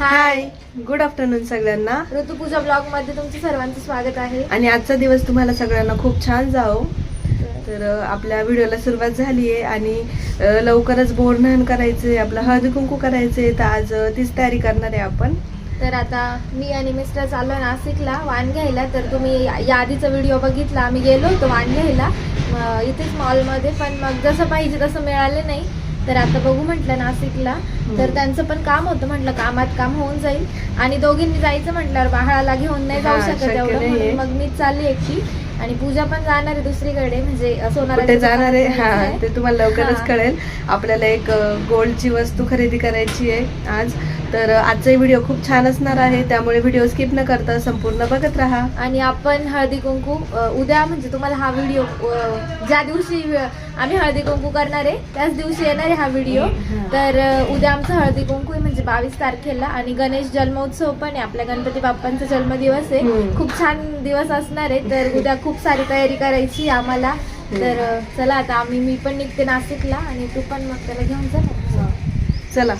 Hi good afternoon सगळ्यांना. ऋतुपूजा ब्लॉगमध्ये तुमचं सर्वांचं स्वागत आहे. आणि आजचा दिवस तुम्हाला सगळ्यांना खूप छान जाओ तर आपल्या व्हिडिओला सुरुवात झाली आहे आणि लवकरच बोरनहन करायचे आपलं हळदी कुंकू करायचे तर आज तीच तयारी करणार आहे आपण. तर आता मी आणि मिस्टर चाललो नाशिकला वाण घ्यायला. तर तुम्ही या- या आधीचा व्हिडिओ बघितला. आम्ही गेलो होतो वाण घ्यायला. इथेच मॉलमध्ये पण मग जसं पाहिजे तसं मिळालं नाही. तर आता बघू म्हटलं नाशिकला. तर त्यांचं पण काम होतं म्हटलं कामात काम होऊन जाईल. आणि दोघींनी जायचं म्हटल्यावर बाळाला घेऊन नाही जाऊ शकत एवढं. म्हणून मग मीच चालली एकटी. आणि पूजा पण जाणार आहे दुसरीकडे म्हणजे कुठे जाणार आहे? हा ते तुम्हाला लवकरच. कळेल. आपल्याला एक गोल्डची वस्तू खरेदी करायची आहे आज. तर अ, आजचाही व्हिडिओ खूप छान असणार आहे. त्यामुळे व्हिडिओ स्किप न करता संपूर्ण बघत राहा. आणि आपण हळदी कुंकू उद्या म्हणजे तुम्हाला हा व्हिडिओ ज्या दिवशी आम्ही हळदी कुंकू करणार आहे त्याच दिवशी येणार आहे हा व्हिडिओ. तर उद्या आमचं हळदी कुंकू आहे म्हणजे बावीस तारखेला आणि गणेश जन्मोत्सव पण आहे. आपल्या गणपती बाप्पांचा जन्मदिवस आहे. खूप छान दिवस असणार आहे. तर उद्या खूप सारी तयारी करायची आम्हाला. तर चला आता आम्ही मी पण निघते नाशिकला आणि तू पण मग त्याला घेऊन जा. चला.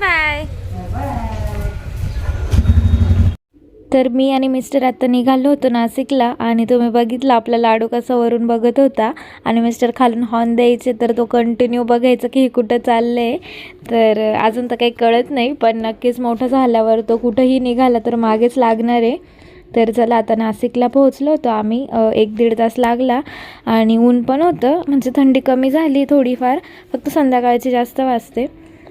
बाय बाय तर मी आणि मिस्टर आता निघालो होतो नाशिकला आणि तुम्ही बघितलं आपला लाडू कसा वरून बघत होता. आणि मिस्टर खालून हॉर्न द्यायचे तर तो कंटिन्यू बघायचा की हे कुठं चाललं आहे तर अजून तर काही कळत नाही पण नक्कीच मोठं झाल्यावर तो कुठंही निघाला तर मागेच लागणार आहे. तर चला आता नाशिकला पोहोचलो होतो आम्ही. एक दीड तास लागला आणि ऊन पण होतं म्हणजे थंडी कमी झाली थोडीफार. फक्त संध्याकाळची जास्त वाजते.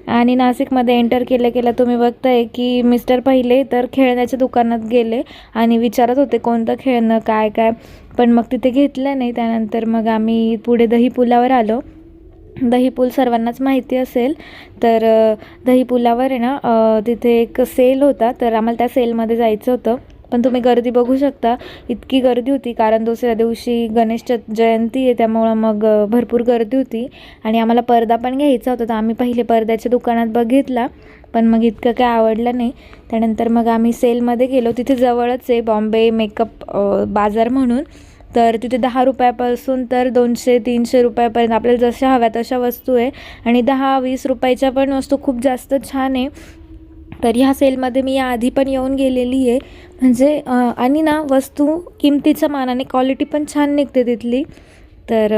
आणि नाशिकमध्ये एंटर केलं केलं. तुम्ही बघताय की मिस्टर पहिले तर खेळण्याच्या दुकानात गेले आणि विचारत होते कोणतं खेळणं काय काय. पण मग तिथे घेतलं नाही. त्यानंतर मग आम्ही पुढे दही पुलावर आलो. दही पूल सर्वांनाच माहिती असेल तर दही पुलावर आहे ना तिथे एक सेल होता. तर आम्हाला त्या सेलमध्ये जायचं होतं. पण तुम्ही गर्दी बघू शकता. इतकी गर्दी होती. कारण दुसऱ्या दिवशी गणेश च जयंती आहे. त्यामुळं मग भरपूर गर्दी होती. आणि आम्हाला पडदा पण घ्यायचा होता. तर आम्ही पहिले पडद्याच्या दुकानात बघितला. पण मग इतकं काय आवडलं नाही. त्यानंतर मग आम्ही सेलमध्ये गेलो. तिथे जवळच आहे बॉम्बे मेकअप बाजार म्हणून. तर तिथे दहा रुपयापासून तर दोनशे तीनशे रुपयापर्यंत. आपल्याला जशा हव्या तशा वस्तू आहे. आणि दहा वीस रुपयाच्या पण वस्तू खूप जास्त छान आहे. तर ह्या सेलमध्ये मी याआधी पण येऊन गेलेली आहे. म्हणजे आणि ना वस्तू किमतीच्या मानाने क्वालिटी पण छान निघते तिथली. तर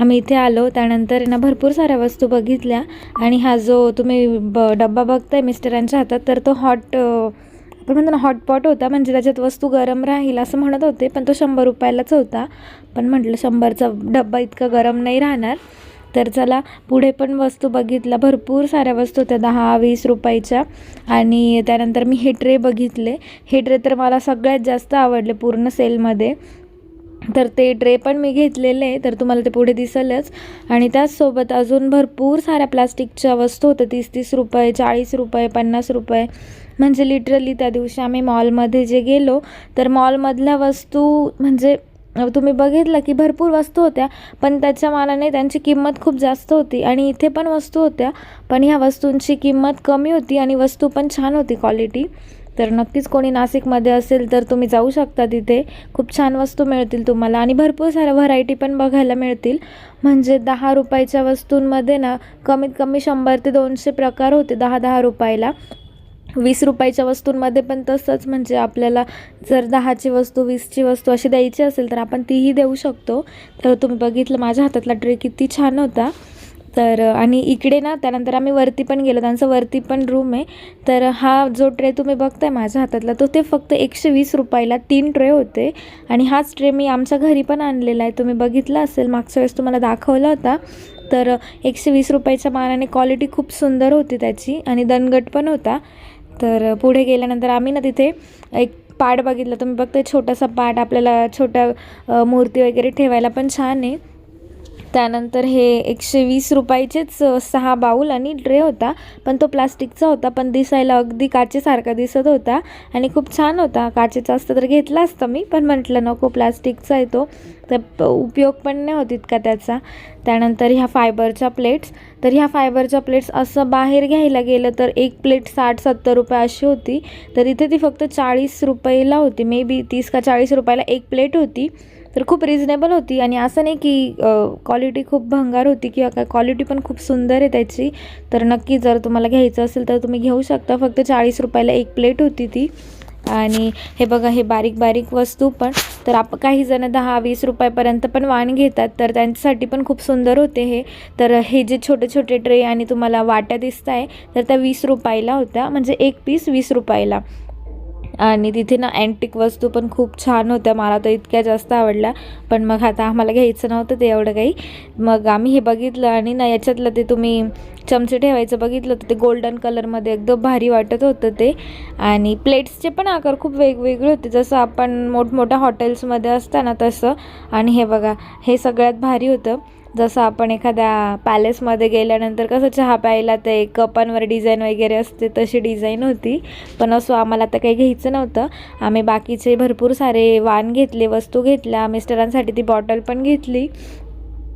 आम्ही इथे आलो. त्यानंतर ना भरपूर साऱ्या वस्तू बघितल्या. आणि हा जो तुम्ही ब डब्बा बघताय मिस्टरांच्या हातात तर तो हॉट आपण म्हणतो ना हॉटपॉट होता. म्हणजे त्याच्यात वस्तू गरम राहील असं म्हणत होते पण तो शंभर रुपयालाच होता. पण म्हटलं शंभरचा डब्बा इतका गरम नाही राहणार. तर चला पुढे पण वस्तू बघितल्या भरपूर साऱ्या वस्तू होत्या दहा वीस रुपयाच्या. आणि त्यानंतर मी हे ट्रे बघितले. हे ट्रे तर मला सगळ्यात जास्त आवडले पूर्ण सेलमध्ये. तर ते ट्रे पण मी घेतलेले आहे तर तुम्हाला ते पुढे दिसेलच. आणि त्याचसोबत अजून भरपूर साऱ्या प्लास्टिकच्या वस्तू होत्या तीस तीस रुपये चाळीस रुपये पन्नास रुपये. म्हणजे लिटरली त्या दिवशी आम्ही मॉलमध्ये जे गेलो तर मॉलमधल्या वस्तू म्हणजे तुम्ही बघितलं की भरपूर वस्तू होत्या पण त्याच्या मानाने त्यांची किंमत खूप जास्त होती आणि इथे पण वस्तू होत्या पण ह्या वस्तूंची किंमत कमी होती आणि वस्तू पण छान होती क्वालिटी तर नक्कीच कोणी नाशिकमध्ये असेल तर तुम्ही जाऊ शकता तिथे. खूप छान वस्तू मिळतील तुम्हाला आणि भरपूर साऱ्या व्हरायटी पण बघायला मिळतील. म्हणजे दहा रुपयाच्या वस्तूंमध्ये ना कमीत कमी शंभर ते दोनशे प्रकार होते दहा दहा रुपयाला. वीस रुपयाच्या वस्तूंमध्ये पण तसंच म्हणजे आपल्याला जर दहाची वस्तू वीसची वस्तू अशी द्यायची असेल तर आपण तीही देऊ शकतो. तर तुम्ही बघितलं माझ्या हातातला ट्रे किती छान होता. तर आणि इकडे ना त्यानंतर आम्ही वरती पण गेलो. त्यांचं वरती पण रूम आहे. तर हा जो ट्रे तुम्ही बघताय माझ्या हातातला तो ते फक्त एकशे वीस रुपयाला तीन ट्रे होते. आणि हाच ट्रे मी आमच्या घरी पण आणलेला आहे. तुम्ही बघितला असेल मागच्या वेळेस तुम्हाला दाखवला होता. तर एकशे वीस रुपयाच्या मानाने क्वालिटी खूप सुंदर होती त्याची. आणि दणगट पण होता. तर पुढे गेल्यानंतर आम्ही ना तिथे एक पाट बघितलं. तुम्ही बघते छोटासा पाट आपल्याला छोट्या मूर्ती वगैरे ठेवायला पण छान आहे. त्यानंतर हे एकशे वीस रुपयाचेच सहा बाऊल आणि ट्रे होता. पण तो प्लास्टिकचा होता पण दिसायला अगदी काचेसारखा दिसत होता आणि खूप छान होता. काचेचा असतं तर घेतला असतं मी पण म्हटलं नको प्लास्टिकचा आहे तो. तर उपयोग पण नाही होत इतका त्याचा. त्यानंतर ह्या फायबरच्या प्लेट्स. तर ह्या फायबरच्या प्लेट्स असं बाहेर घ्यायला गेलं तर एक प्लेट साठ सत्तर रुपये अशी होती. तर इथे ती फक्त चाळीस रुपयाला होती. मे बी तीस का चाळीस रुपयाला एक प्लेट होती. तर खूप रिजनेबल होती. आणि असं नाही की क्वालिटी खूप भंगार होती किंवा काय क्वालिटी पण खूप सुंदर आहे त्याची. तर नक्की जर तुम्हाला घ्यायचं असेल तर तुम्ही घेऊ शकता. फक्त चाळीस रुपयाला एक प्लेट होती ती. आणि हे बघा हे बारीक बारीक वस्तू पण. तर आप काही जण दहा वीस रुपयापर्यंत पण वाण घेतात. तर त्यांच्यासाठी पण खूप सुंदर होते हे. तर हे जे छोटे छोटे ट्रे आणि तुम्हाला वाट्या दिसत आहे तर त्या वीस रुपयाला होत्या. म्हणजे एक पीस वीस रुपयाला. आणि तिथे ना अँटिक वस्तू पण खूप छान होत्या. मला तर इतक्या जास्त आवडल्या. पण मग आता आम्हाला घ्यायचं नव्हतं ते एवढं काही. मग आम्ही हे बघितलं आणि ना याच्यातलं ते तुम्ही चमचे ठेवायचं बघितलं तर ते गोल्डन कलरमध्ये एकदम भारी वाटत होतं ते. आणि प्लेट्सचे पण आकार खूप वेगवेगळे होते. जसं आपण मोठमोठ्या हॉटेल्समध्ये असता ना तसं. आणि हे बघा हे सगळ्यात भारी होतं. जसं आपण एखाद्या पॅलेसमध्ये गेल्यानंतर कसं चहा प्यायला ते कपांवर डिझाईन वगैरे असते तशी डिझाईन होती. पण असं आम्हाला आता काही घ्यायचं नव्हतं. आम्ही बाकीचे भरपूर सारे वाण घेतले वस्तू घेतल्या मिस्टरांसाठी ती बॉटल पण घेतली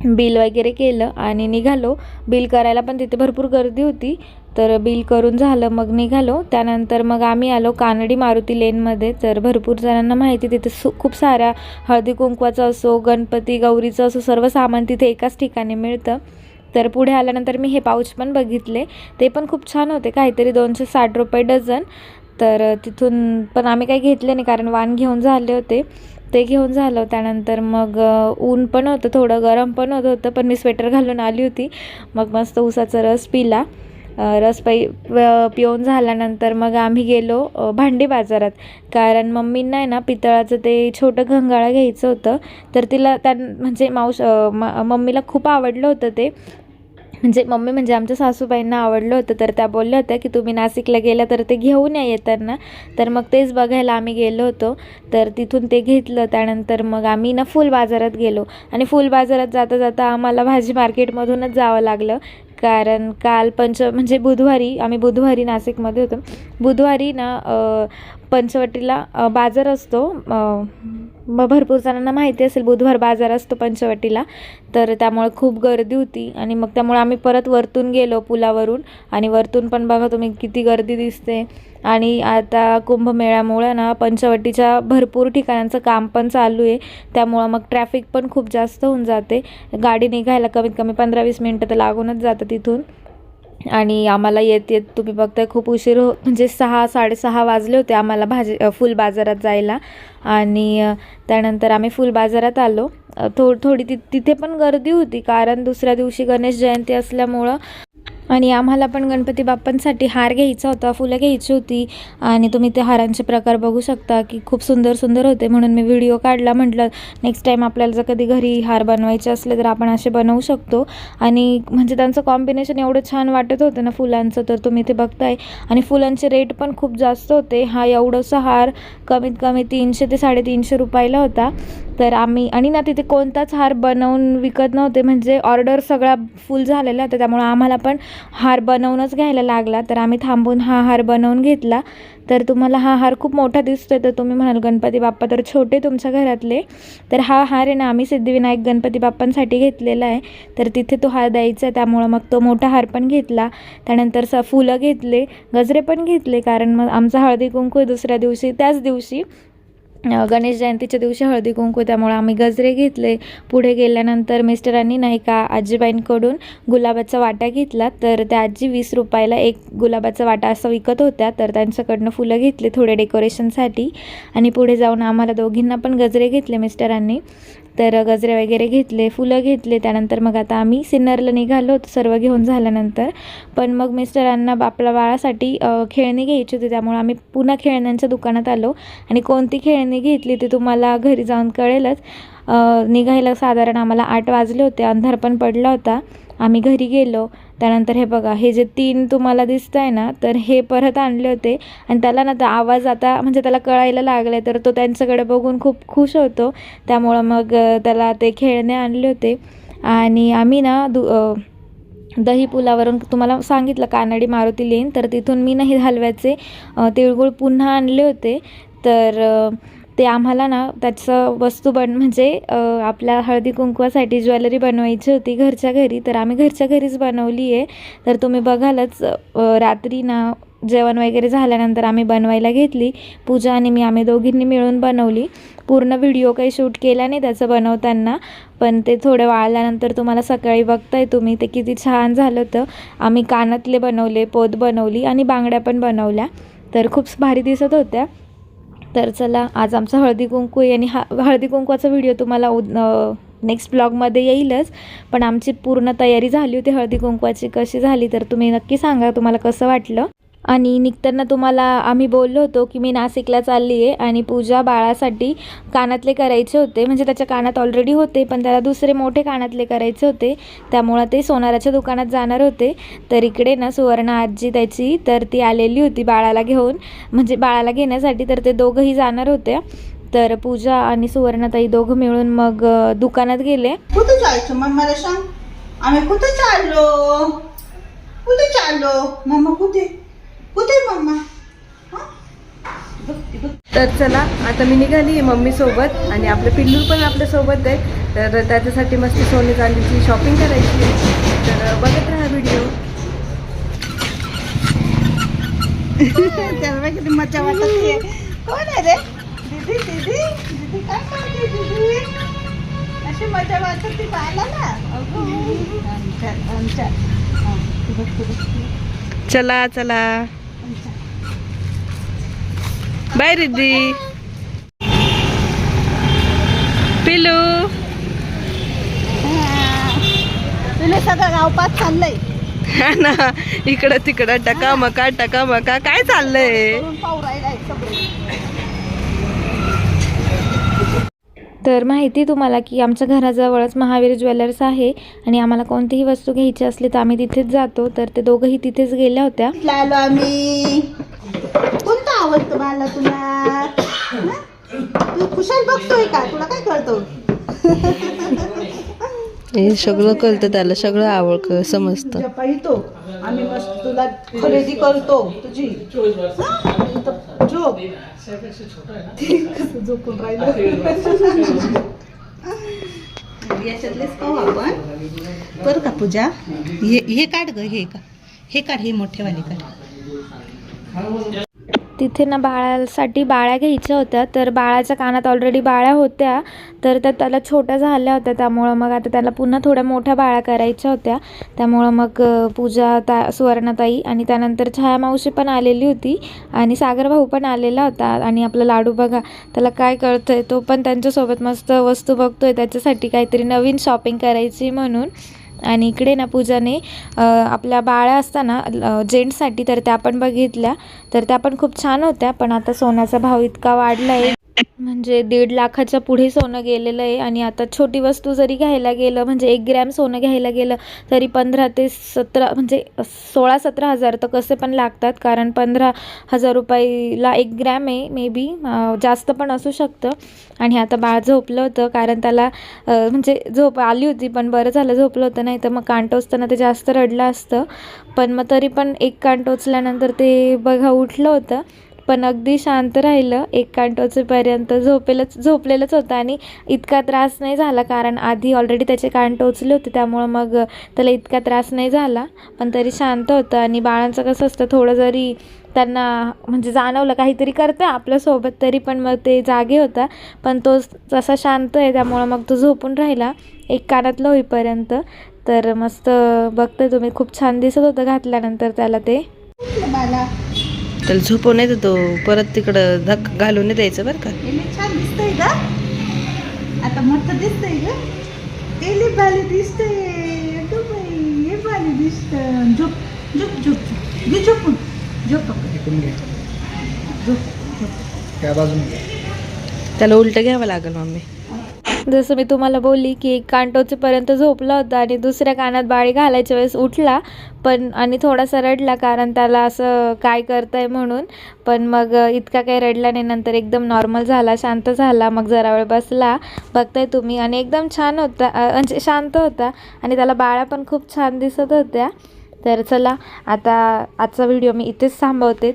बिल वगैरे केलं आणि निघालो. बिल करायला पण तिथे भरपूर गर्दी होती. तर बिल करून झालं मग निघालो. त्यानंतर मग आम्ही आलो कानडी मारुती लेनमध्ये. तर भरपूर जणांना माहिती तिथे सु खूप साऱ्या हळदी कुंकवाचं असो गणपती गौरीचं असो सर्व सामान तिथे एकाच ठिकाणी मिळतं. तर पुढे आल्यानंतर मी हे पाऊच पण बघितले. ते पण खूप छान होते काहीतरी दोनशे साठ रुपये डझन. तर तिथून पण आम्ही काही घेतले नाही कारण वाण घेऊन झाले होते. ते घेऊन झालं. त्यानंतर मग ऊन पण होतं थोडं गरम पण होत होतं पण मी स्वेटर घालून आली होती. मग मस्त उसाचा रस पिला. रस पै पिऊन झाल्यानंतर मग आम्ही गेलो भांडी बाजारात. कारण मम्मींना आहे ना पितळाचं ते छोटं घंगाळं घ्यायचं होतं. तर तिला त्या म्हणजे मावश मम्मीला खूप आवडलं होतं ते. म्हणजे मम्मी म्हणजे आमच्या सासूबाईंना आवडलं होतं. तर त्या बोलल्या होत्या की तुम्ही नाशिकला गेल्या तर ते घेऊन या येताना. तर मग तेच बघायला आम्ही गेलो होतो. तर तिथून ते घेतलं. त्यानंतर मग आम्ही ना फुल बाजारात गेलो. आणि फुल बाजारात जाता जाता आम्हाला भाजी मार्केटमधूनच जावं लागलं. कारण काल पंच म्हणजे बुधवारी आम्ही बुधवारी नाशिकमध्ये होतो. बुधवारी ना पंचवटीला बाजार असतो. मग भरपूर जणांना माहिती असेल बुधवार बाजार असतो पंचवटीला. तर त्यामुळे खूप गर्दी होती आणि मग त्यामुळे आम्ही परत वरतून गेलो पुलावरून आणि वरतून पण बघा तुम्ही किती गर्दी दिसते. आणि आता कुंभमेळ्यामुळं ना पंचवटीच्या भरपूर ठिकाणांचं काम पण चालू आहे. त्यामुळं मग ट्रॅफिक पण खूप जास्त होऊन जाते. गाडी निघायला कमीत कमी पंधरा वीस मिनटं तर लागूनच जातं तिथून. आणि आम्हाला येत येत तुम्ही बघताय खूप उशीर हो म्हणजे सहा साडेसहा वाजले होते आम्हाला भाजी फुल बाजारात जायला. आणि त्यानंतर आम्ही फुल बाजारात आलो. थो थोडी ति तिथे पण गर्दी होती कारण दुसऱ्या दिवशी गणेश जयंती असल्यामुळं आणि आम्हाला पण गणपती बाप्पांसाठी हार घ्यायचा होता फुलं घ्यायची होती. आणि तुम्ही ते हारांचे प्रकार बघू शकता की खूप सुंदर सुंदर होते. म्हणून मी व्हिडिओ काढला म्हटलं नेक्स्ट टाईम आपल्याला जर कधी घरी हार बनवायचे असले तर आपण असे बनवू शकतो. आणि म्हणजे त्यांचं कॉम्बिनेशन एवढं छान वाटत होतं ना फुलांचं तर तुम्ही ते बघताय. आणि फुलांचे रेट पण खूप जास्त होते. हा एवढंसा हार कमीत कमी तीनशे ते साडेतीनशे रुपयाला होता. तर आम्ही आणि ना तिथे कोणताच हार बनवून विकत नव्हते. म्हणजे ऑर्डर सगळा फुल झालेला होता. त्यामुळं आम्हाला पण हार बनवूनच घ्यायला लागला. तर आम्ही थांबून हा हार बनवून घेतला. तर तुम्हाला हा हार खूप मोठा दिसतो आहे तर तुम्ही म्हणाल गणपती बाप्पा तर छोटे तुमच्या घरातले. तर हा हार आहे ना आम्ही सिद्धिविनायक गणपती बाप्पांसाठी घेतलेला आहे. तर तिथे तो हार द्यायचा आहे. त्यामुळं मग तो मोठा हार पण घेतला. त्यानंतर स फुलं घेतले. गजरे पण घेतले. कारण मग आमचा हळदी कुंकू दुसऱ्या दिवशी त्याच दिवशी गणेश जयंतीच्या दिवशी हळदी कुंकू त्यामुळे आम्ही गजरे घेतले. पुढे गेल्यानंतर मिस्टरांनी नाही का आजीबाईंकडून गुलाबाचा वाटा घेतला. तर त्या आजी वीस रुपयाला एक गुलाबाचा वाटा असं विकत होत्या. तर त्यांच्याकडनं फुलं घेतले थोडे डेकोरेशनसाठी आणि पुढे जाऊन आम्हाला दोघींना पण गजरे घेतले मिस्टरांनी. तर गजरे वगैरे घेतले फुलं घेतले त्यानंतर मग आता आम्ही सिन्नरला निघालो होतो सर्व घेऊन झाल्यानंतर. पण मग मिस्टरांना आपल्या बाळासाठी खेळणी घ्यायची होती त्यामुळे आम्ही पुन्हा खेळण्यांच्या दुकानात आलो. आणि कोणती खेळणी घेतली ती तुम्हाला घरी जाऊन कळेलच. निघायला साधारण आम्हाला आठ वाजले होते अंधार पण पडला होता. आम्ही घरी गेलो. त्यानंतर हे बघा हे जे तीन तुम्हाला दिसत आहे ना तर हे परत आणले होते. आणि त्याला ना आता आवाज आता म्हणजे त्याला कळायला लागले तर तो त्यांच्याकडे बघून खूप खुश होतो. त्यामुळं मग त्याला ते खेळणे आणले होते. आणि आम्ही ना दु दही पुलावरून तुम्हाला सांगितलं कानडी मारुती लेन तर तिथून मी नाही हलव्याचे. तिळगुळ पुन्हा आणले होते. तर ते आम्हाला ना त्याचं वस्तू बन म्हणजे आपल्या हळदी कुंकवासाठी ज्वेलरी बनवायची होती घरच्या घरी तर आम्ही घरच्या घरीच बनवली आहे तर तुम्ही बघालच रात्री ना जेवण वगैरे झाल्यानंतर आम्ही बनवायला घेतली. पूजा आणि मी आम्ही दोघींनी मिळून बनवली. पूर्ण व्हिडिओ काही शूट केला नाही त्याचं बनवताना पण ते थोडं वाळल्यानंतर तुम्हाला सकाळी बघताय तुम्ही ते किती छान झालं होतं. आम्ही कानातले बनवले पोत बनवली आणि बांगड्या पण बनवल्या. तर खूप भारी दिसत होत्या. तर चला आज आमचा हळदी कुंकू आहे आणि हा हळदी कुंकवाचा व्हिडिओ तुम्हाला नेक्स्ट ब्लॉगमध्ये येईलच. पण आमची पूर्ण तयारी झाली होती हळदी कुंकवाची. कशी झाली तर तुम्ही नक्की सांगा तुम्हाला कसं वाटलं. आणि निघताना तुम्हाला आम्ही बोललो होतो की मी नाशिकला चालली आहे आणि पूजा बाळासाठी कानातले करायचे होते. म्हणजे त्याच्या कानात ऑलरेडी होते पण त्याला दुसरे मोठे कानातले करायचे होते. त्यामुळं ते सोनाराच्या दुकानात जाणार होते. तर इकडे ना सुवर्ण आजी त्याची तर ती आलेली होती बाळाला घेऊन. म्हणजे बाळाला घेण्यासाठी तर ते दोघंही जाणार होते तर पूजा आणि सुवर्णाताई दोघं मिळून मग दुकानात गेले. कुठे जायचं मम्माला सांग. आम्ही कुठे चाललो? कुठे चाललो? मम्मा कुठे? कुठे मम्मा. तर चला आता मी निघाली आहे मम्मी सोबत आणि आपलं पिल्लू पण आपल्यासोबत आहे. तर त्याच्यासाठी मस्त सोने चांदीची शॉपिंग करायची. तर बघत राहा व्हिडिओ त्याला किती मजा वाटत. कोण आहे रे? दीदी दीदी दीदी काय दीदी? अशी मजा वाटत ती पाहिला ना. आमच्या. चला चला. बाय रिद्धी. पिल्लू. हा. तुला सगळं गावपात चाललंय. हा ना इकडं तिकडं टका मका टका मका काय चाललंय? सगळे. तर माहिती आहे तुम्हाला की आमच्या घराजवळच महावीर ज्वेलर्स आहे आणि आम्हाला कोणतीही वस्तू घ्यायची असली तर आम्ही तिथेच जातो. तर ते दोघंही तिथेच गेल्या होत्या. आम्ही? कोणतं आवडतं मला तुला? हं? तू खुशाल बघतोय का? तुला काय कळतो? हे सगळं कळतं त्याला सगळं आवड समजतं. पाहितो. आम्ही मस्त तुला खरेदी करतो. तुझी? कसं झोपून राहिलं? याच्यातलेच पाहू आपण. बरं का पूजा? हे हे काढ ग हे का हे काढ हे मोठेवाले काढ. तिथे ना बाळासाठी बाळ्या घ्यायच्या होत्या तर बाळाच्या कानात ऑलरेडी बाळ्या होत्या तर त्या त्याला छोट्या झाल्या होत्या. त्यामुळं मग आता त्याला पुन्हा थोड्या मोठ्या बाळ्या करायच्या होत्या. त्यामुळं मग पूजा ता सुवर्णाताई आणि त्यानंतर छाया मावशी पण आलेली होती आणि सागर भाऊ पण आलेला होता. आणि आपला लाडू बघा त्याला काय कळतं आहे तो पण त्यांच्यासोबत मस्त वस्तू बघतो आहे त्याच्यासाठी काहीतरी नवीन शॉपिंग करायची म्हणून. आणि इकडे ना पूजाने आपल्या बाळ्या असताना जेंट्ससाठी तर त्या पण बघितल्या. तर त्या पण खूप छान होत्या पण आता सोन्याचा भाव इतका वाढला आहे म्हणजे दीड लाखाच्या पुढे सोनं गेलेलं आहे आणि आता छोटी वस्तू जरी घ्यायला गेलं म्हणजे एक ग्रॅम सोनं घ्यायला गेलं तरी पंधरा ते सतरा म्हणजे सोळा सतरा हजार तर कसे पण लागतात कारण पंधरा हजार रुपयाला एक ग्रॅम आहे मे बी जास्त पण असू शकतं. आणि आता बाळ झोपलं होतं कारण त्याला म्हणजे झोप आली होती पण बरं झालं झोपलं होतं नाही तर मग कान टोचताना ते जास्त रडलं असतं. पण मग तरी पण एक कान टोचल्यानंतर ते बघा उठलं होतं. पण अगदी शांत राहिलं. एक कान टोचेपर्यंत झोपेलच झोपलेलंच होतं आणि इतका त्रास नाही झाला. कारण आधी ऑलरेडी त्याचे कान टोचले होते. त्यामुळं मग त्याला इतका त्रास नाही झाला. पण तरी शांत होतं आणि बाळांचं कसं असतं थोडं जरी त्यांना म्हणजे जाणवलं काहीतरी करतं आपल्यासोबत तरी पण मग ते जागे होता. पण तो तसा शांत आहे त्यामुळं मग तो झोपून राहिला. एक कानातलं होईपर्यंत. तर मस्त बघते तुम्ही. खूप छान दिसत होतं घातल्यानंतर त्याला ते. मला त्याला झोपव नाही तर तो परत तिकडं धक घालून नाही द्यायचं बरं का. हे लई छान दिसतंय ग. आता मोठं दिसतंय ग. ते लई भारी दिसतंय. अगं बाई हे भारी दिसतं. झोप झोप झोप. घे झोपून. झोप झोप झोप. त्याला उलट घ्यावं लागेल मम्मी. जसं मी तुम्हाला बोलली की एक कान टोचेपर्यंत झोपला होता आणि दुसऱ्या कानात बाळी घालायच्या वेळेस उठला पण आणि थोडासा रडला कारण त्याला असं काय करतंय म्हणून. पण मग इतका काही रडला नाही नंतर एकदम नॉर्मल झाला शांत झाला मग जरा वेळ बसला. बघताय तुम्ही आणि एकदम छान होता म्हणजे शांत होता आणि त्याला बाळा पण खूप छान दिसत होत्या. तर चला आता आजचा व्हिडिओ मी इथेच थांबवते.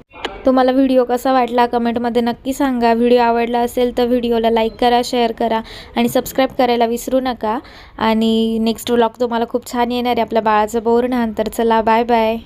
तुम्हाला व्हिडिओ कसा वाटला कमेंटमध्ये नक्की सांगा. व्हिडिओ आवडला असेल तर व्हिडिओला लाईक करा शेअर करा आणि सबस्क्राईब करायला विसरू नका. आणि नेक्स्ट व्लॉग तुम्हाला खूप छान येणार आहे. आपल्या बाळाचं बोर तर चला बाय बाय